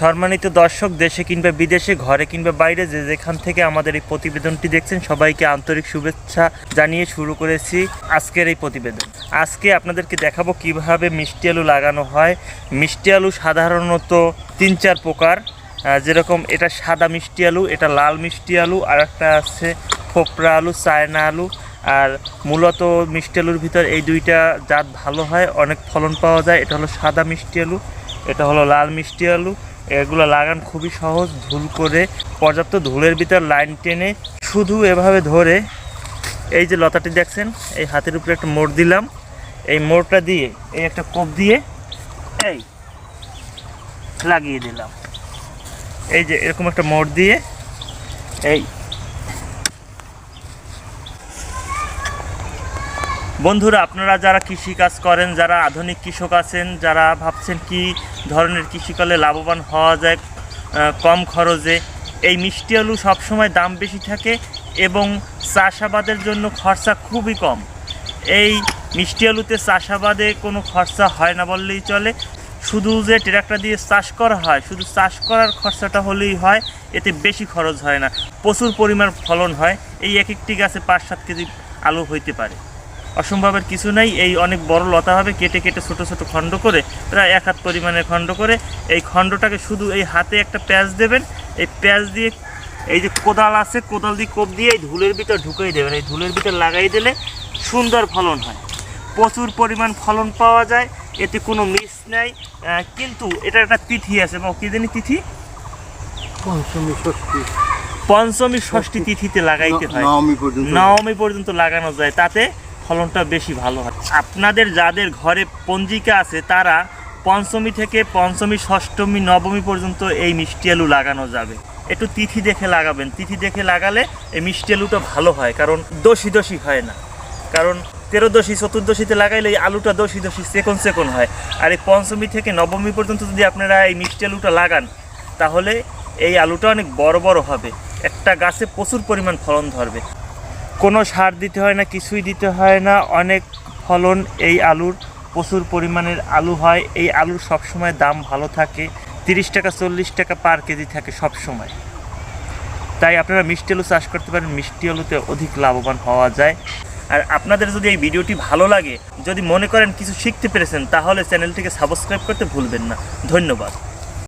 সম্মানিত দর্শক, দেশে কিংবা বিদেশে, ঘরে কিংবা বাইরে যে যেখান থেকে আমাদের এই প্রতিবেদনটি দেখছেন, সবাইকে আন্তরিক শুভেচ্ছা জানিয়ে শুরু করেছি আজকের এই প্রতিবেদন। আজকে আপনাদেরকে দেখাবো কীভাবে মিষ্টি আলু লাগানো হয়। মিষ্টি আলু সাধারণত তিন চার প্রকার। যেরকম এটা সাদা মিষ্টি আলু, এটা লাল মিষ্টি আলু, আর একটা আছে ফোপরা আলু, চায়না আলু। আর মূলত মিষ্টি আলুর ভিতর এই দুইটা জাত ভালো হয়, অনেক ফলন পাওয়া যায়। এটা হলো সাদা মিষ্টি আলু, এটা হলো লাল মিষ্টি আলু এগুলো লাগান খুবই সহজ ধুল করে পর্যাপ্ত ধুলের ভিতর লাইন টেনে শুধু এভাবে ধরে এই যে লতাটি দেখছেন, এই হাতের উপরে একটা মোড় দিলাম। এই মোড়টা দিয়ে, এই একটা কোপ দিয়ে এই লাগিয়ে দিলাম। এই যে এরকম একটা মোড় দিয়ে এই বন্ধুরা, আপনারা যারা কৃষি কাজ করেন, যারা আধুনিক কৃষক আছেন, যারা ভাবছেন কি ধরনের কৃষি করলে লাভবান হওয়া যায় কম খরচে, এই মিষ্টি আলু সবসময় দাম বেশি থাকে এবং চাষাবাদের জন্য খরচা খুবই কম। এই মিষ্টি আলুতে চাষাবাদে কোনো খরচা হয় না বললেই চলে। শুধু যে ট্রাক্টর দিয়ে চাষ করা হয়, শুধু চাষ করার খরচাটা হলেই হয়, এতে বেশি খরচ হয় না, প্রচুর পরিমাণ ফলন হয়। এই এক একটি গাছে পাঁচ সাত কেজি আলু হইতে পারে। অসম্ভবের কিছু নাই। এই অনেক বড় লতা হবে কেটে কেটে ছোট ছোট খণ্ড করে প্রায় এক হাত পরিমাণের খণ্ড করে এই খণ্ডটাকে শুধু এই হাতে একটা প্যাঁচ দেবেন। এই প্যাঁচ দিয়ে এই যে কোদাল আছে কোদাল দিয়ে কোপ দিয়ে এই ধুলের ভিতর ঢুকিয়ে দেবেন। এই ধুলের ভিতর লাগাই দিলে সুন্দর ফলন হয়। প্রচুর পরিমাণ ফলন পাওয়া যায় এতে কোনো মিস নাই। কিন্তু এটা একটা তিথি আছে বা কি জানি তিথি? পঞ্চমী ষষ্ঠী। পঞ্চমী ষষ্ঠী তিথিতে লাগাইতে হয়। নবমী পর্যন্ত লাগানো যায়। তাতে ফলনটা বেশি ভালো হয়। আপনাদের যাদের ঘরে পঞ্জিকা আছে, তারা পঞ্চমী থেকে পঞ্চমী, ষষ্ঠমী, নবমী পর্যন্ত এই মিষ্টি আলু লাগানো যাবে। একটু তিথি দেখে লাগাবেন। তিথি দেখে লাগালে এই মিষ্টি আলুটা ভালো হয়, কারণ দোষী দোষী হয় না। কারণ তেরো তেরোদশী চতুর্দশীতে লাগাইলে এই আলুটা দোষী দোষী সেকন সেকন হয়। আর এই পঞ্চমী থেকে নবমী পর্যন্ত যদি আপনারা এই মিষ্টি আলুটা লাগান, তাহলে এই আলুটা অনেক বড় বড় হবে। একটা গাছে প্রচুর পরিমাণ ফলন ধরবে। কোনো সার দিতে হয় না, কিছুই দিতে হয় না। অনেক ফলন এই আলুর, প্রচুর পরিমাণের আলু হয়। এই আলুর সবসময় দাম ভালো থাকে। তিরিশ টাকা, চল্লিশ টাকা পার কেজি থাকে সব সময় তাই আপনারা মিষ্টি আলু চাষ করতে পারেন। মিষ্টি আলুতে অধিক লাভবান হওয়া যায়। আর আপনাদের যদি এই ভিডিওটি ভালো লাগে, যদি মনে করেন কিছু শিখতে পেরেছেন, তাহলে চ্যানেলটিকে সাবস্ক্রাইব করতে ভুলবেন না। ধন্যবাদ।